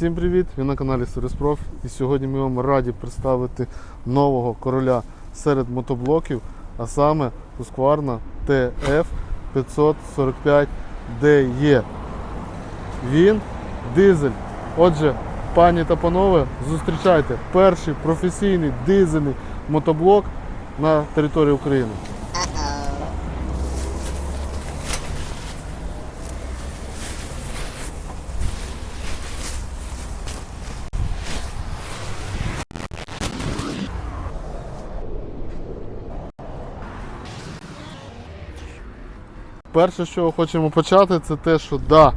Всім привіт! Ви на каналі Сириспроф і сьогодні ми вам раді представити нового короля серед мотоблоків, а саме Husqvarna TF 545 DE. Він дизель. Отже, пані та панове, зустрічайте перший професійний дизельний мотоблок на території України. Перше, чого хочемо почати, це те, що да,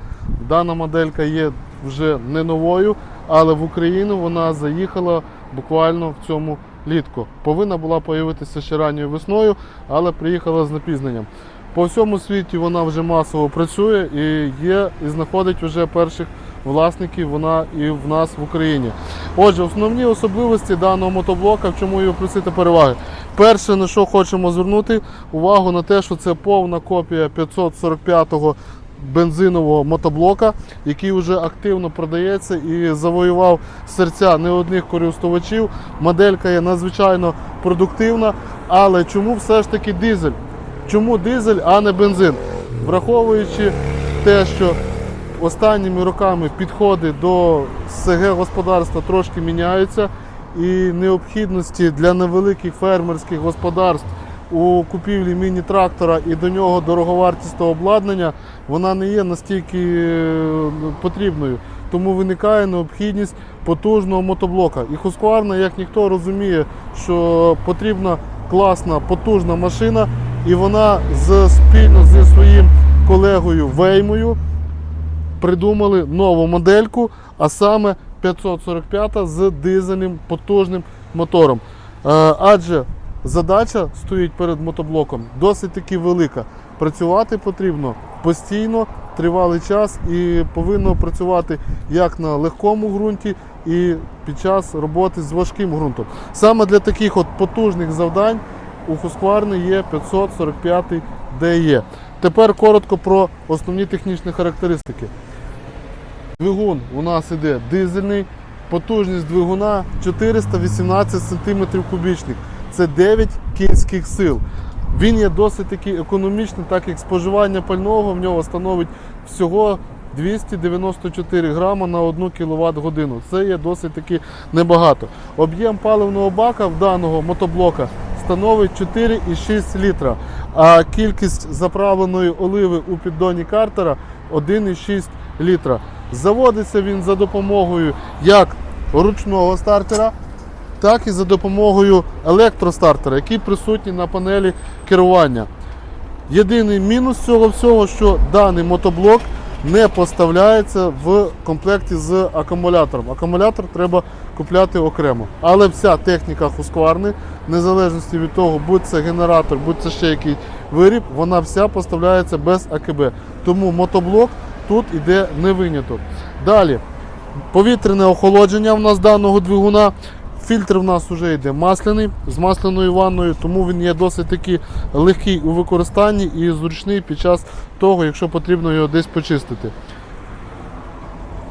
дана моделька є вже не новою, але в Україну вона заїхала буквально в цьому літку. Повинна була появитися ще ранньою весною, але приїхала з напізненням. По всьому світі вона вже масово працює і є, і знаходить вже перших власників вона і в нас в Україні. Отже, основні особливості даного мотоблока, в чому його просити переваги. Перше, на що хочемо звернути увагу на те, що це повна копія 545-го бензинового мотоблока, який вже активно продається і завоював серця не одних користувачів. Моделька є надзвичайно продуктивна, але чому все ж таки дизель? Чому дизель, а не бензин? Враховуючи те, що останніми роками підходи до СГ господарства трошки міняються, і необхідності для невеликих фермерських господарств у купівлі міні-трактора і до нього дороговартісного обладнання вона не є настільки е, потрібною. Тому виникає необхідність потужного мотоблока. І Husqvarna, як ніхто розуміє, що потрібна класна потужна машина, і вона спільно зі своїм колегою Веймою придумали нову модельку, а саме 545 з дизельним потужним мотором. Е, Адже задача стоїть перед мотоблоком досить таки велика. Працювати потрібно постійно, тривалий час і повинно працювати як на легкому ґрунті і під час роботи з важким ґрунтом. Саме для таких от потужних завдань у Husqvarna є 545 DE.Тепер коротко про основні технічні характеристики. Двигун у нас іде дизельний, потужність двигуна 418 см кубічних. Це 9 кінських сил. Він є досить таки економічний, так як споживання пального в нього становить всього 294 грама на 1 кВт годину. Це є досить таки небагато. Об'єм паливного бака в даного мотоблока становить 4,6 літра, а кількість заправленої оливи у піддоні картера 1,6 літра. Заводиться він за допомогою як ручного стартера, так і за допомогою електростартера, який присутній на панелі керування. Єдиний мінус цього всього, що даний мотоблок не поставляється в комплекті з акумулятором. Акумулятор треба купляти окремо. Але вся техніка Husqvarna, в незалежності від того, будь це генератор, будь це ще якийсь виріб, вона вся поставляється без АКБ. Тому мотоблок тут іде не виняток. Далі, повітряне охолодження в нас даного двигуна. Фільтр в нас вже йде масляний з масляною ванною, тому він є досить таки легкий у використанні і зручний під час того, якщо потрібно його десь почистити.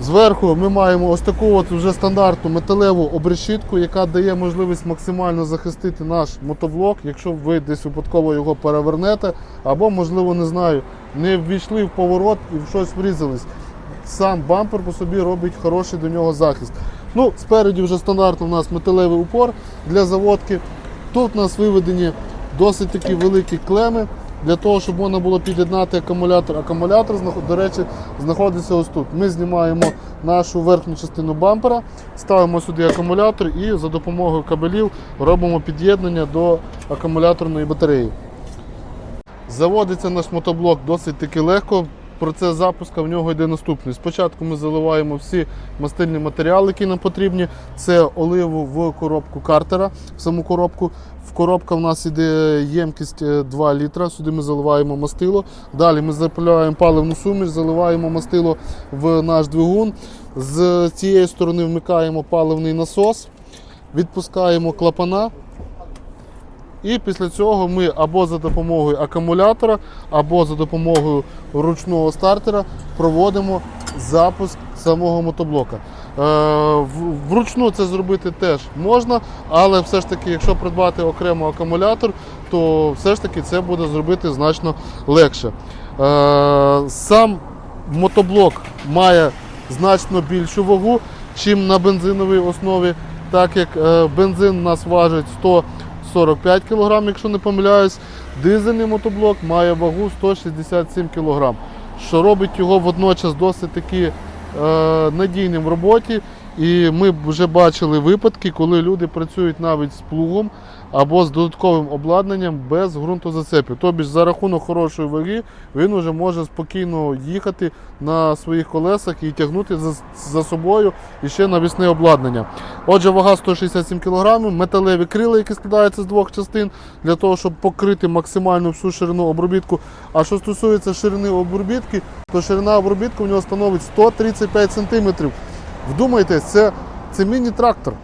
Зверху ми маємо ось таку от вже стандартну металеву обрешітку, яка дає можливість максимально захистити наш мотоблок, якщо ви десь випадково його перевернете, або, можливо, не знаю, не ввійшли в поворот і в щось врізались. Сам бампер по собі робить хороший до нього захист. Ну, Спереді вже стандартно у нас металевий упор для заводки. Тут у нас виведені досить такі великі клеми для того, щоб можна було під'єднати акумулятор. Акумулятор, до речі, знаходиться ось тут. Ми знімаємо нашу верхню частину бампера, ставимо сюди акумулятор і за допомогою кабелів робимо під'єднання до акумуляторної батареї. Заводиться наш мотоблок досить таки легко. Процес запуску в нього йде наступний. Спочатку ми заливаємо всі мастильні матеріали, які нам потрібні. Це оливу в коробку картера, в саму коробку. В коробка в нас йде ємкість е, 2 літра. Сюди ми заливаємо мастило. Далі ми заправляємо паливну суміш, заливаємо мастило в наш двигун. З цієї сторони вмикаємо паливний насос, відпускаємо клапана. І після цього ми або за допомогою акумулятора, або за допомогою ручного стартера проводимо запуск самого мотоблока. Е, Вручну це зробити теж можна, але все ж таки, якщо придбати окремо акумулятор, то все ж таки це буде зробити значно легше. Е, Сам мотоблок має значно більшу вагу, чим на бензиновій основі, так як е, бензин у нас важить 145 кг, якщо не помиляюсь, дизельний мотоблок має вагу 167 кг, що робить його водночас досить таки е, надійним в роботі. І ми вже бачили випадки, коли люди працюють навіть з плугом або з додатковим обладнанням без ґрунтозацепів. Тобто за рахунок хорошої ваги він вже може спокійно їхати на своїх колесах і тягнути за, за собою і ще навісне обладнання. Отже, вага 167 кг, металеві крила, які складаються з двох частин, для того, щоб покрити максимальну всю ширину обробітку. А що стосується ширини обробітки, то ширина обробітку в нього становить 135 см. Вдумайтесь, це, це міні-трактор.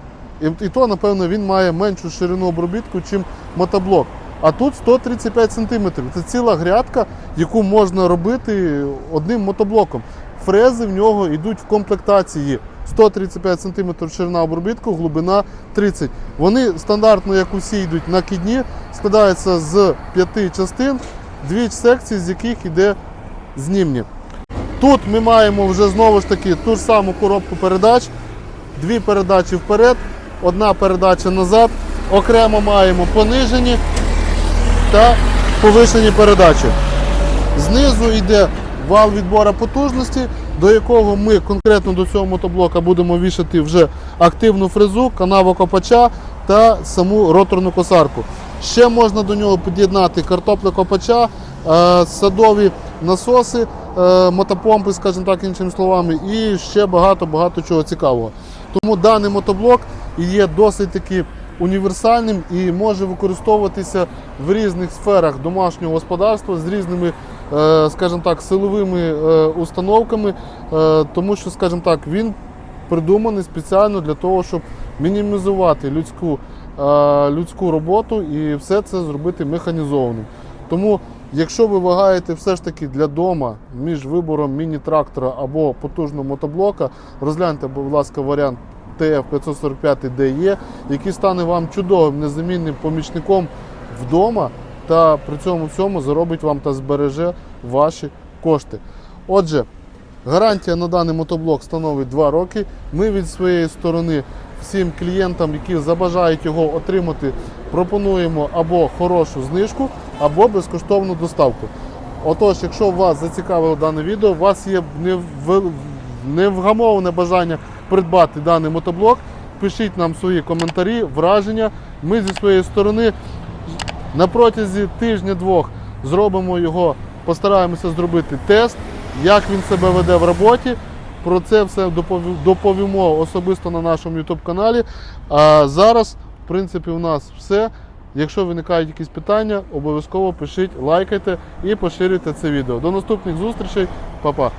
І, і то, напевно, він має меншу ширину обробітку, ніж мотоблок. А тут 135 см. Це ціла грядка, яку можна робити одним мотоблоком. Фрези в нього йдуть в комплектації. 135 см ширина обробітку, глибина 30 Вони стандартно, як усі йдуть на кідні, складаються з п'яти частин, дві секції, з яких йде знімні. Тут ми маємо вже знову ж таки ту ж саму коробку передач, дві передачі вперед, одна передача назад. Окремо маємо понижені та повишені передачі. Знизу йде вал відбору потужності, до якого ми конкретно до цього мотоблока будемо вішати вже активну фрезу, канавокопача та саму роторну косарку. Ще можна до нього під'єднати картоплекопача, е, садові насоси, мотопомпи, скажімо так, іншими словами, і ще багато-багато чого цікавого. Тому даний мотоблок є досить таки універсальним і може використовуватися в різних сферах домашнього господарства з різними, е, скажімо так, силовими е, установками, е, тому що, скажімо так, він придуманий спеціально для того, щоб мінімізувати людську, е, людську роботу і все це зробити механізованим. Тому, якщо ви вагаєте все ж таки для дома між вибором міні-трактора або потужного мотоблока, розгляньте, будь ласка, варіант TF545 DE, який стане вам чудовим незамінним помічником вдома та при цьому всьому заробить вам та збереже ваші кошти. Отже, гарантія на даний мотоблок становить 2 роки. Ми від своєї сторони всім клієнтам, які забажають його отримати, пропонуємо або хорошу знижку, або безкоштовну доставку. Отож, якщо вас зацікавило дане відео, у вас є невгамоване бажання придбати даний мотоблок, пишіть нам свої коментарі, враження. Ми зі своєї сторони на протязі тижня-двох зробимо його, постараємося зробити тест, як він себе веде в роботі. Про це все доповімо особисто на нашому YouTube каналі. А зараз, в принципі, у нас все. Якщо виникають якісь питання, обов'язково пишіть, лайкайте і поширюйте це відео. До наступних зустрічей, Па-па!